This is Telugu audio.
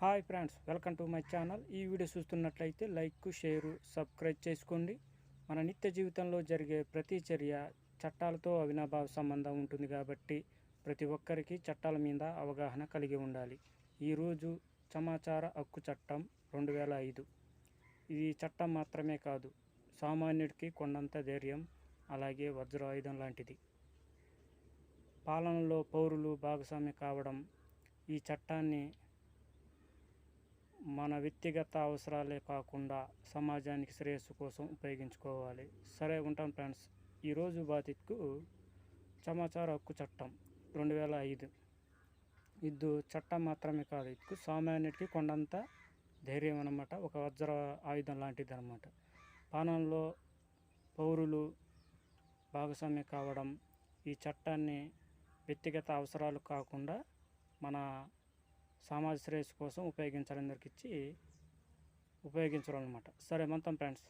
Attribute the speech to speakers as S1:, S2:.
S1: Hi friends welcome to my channel. ఈ వీడియో చూస్తున్నట్లయితే లైక్ షేర్ సబ్స్క్రైబ్ చేసుకోండి. మన నిత్య జీవితంలో జరిగే ప్రతి చర్య చట్టాలతో అవినాభావ సంబంధం ఉంటుంది కాబట్టి ప్రతి ఒక్కరికి చట్టాల మీద అవగాహన కలిగి ఉండాలి. ఈరోజు సమాచార హక్కు చట్టం రెండు వేల ఐదు. ఇది చట్టం మాత్రమే కాదు సామాన్యుడికి కొండంత ధైర్యం అలాగే వజ్రాయుధం లాంటిది. పాలనలో పౌరులు భాగస్వామి కావడం ఈ చట్టాన్ని మన వ్యక్తిగత అవసరాలే కాకుండా సమాజానికి శ్రేయస్సు కోసం ఉపయోగించుకోవాలి. సరే ఉంటాం ఫ్రెండ్స్. ఈరోజు బాధితుకు సమాచార హక్కు చట్టం రెండు వేల ఐదు. ఇద్దు చట్టం మాత్రమే కాదు ఇది సామాన్యుడికి కొండంత ధైర్యం అన్నమాట. ఒక వజ్ర ఆయుధం లాంటిది అనమాట పానంలో పౌరులు భాగస్వామ్యం కావడం ఈ చట్టాన్ని వ్యక్తిగత అవసరాలు కాకుండా మన సమాజ శ్రేయస్సు కోసం ఉపయోగించాలని ఇచ్చి అనమాట సరే మొత్తం ఫ్రెండ్స్.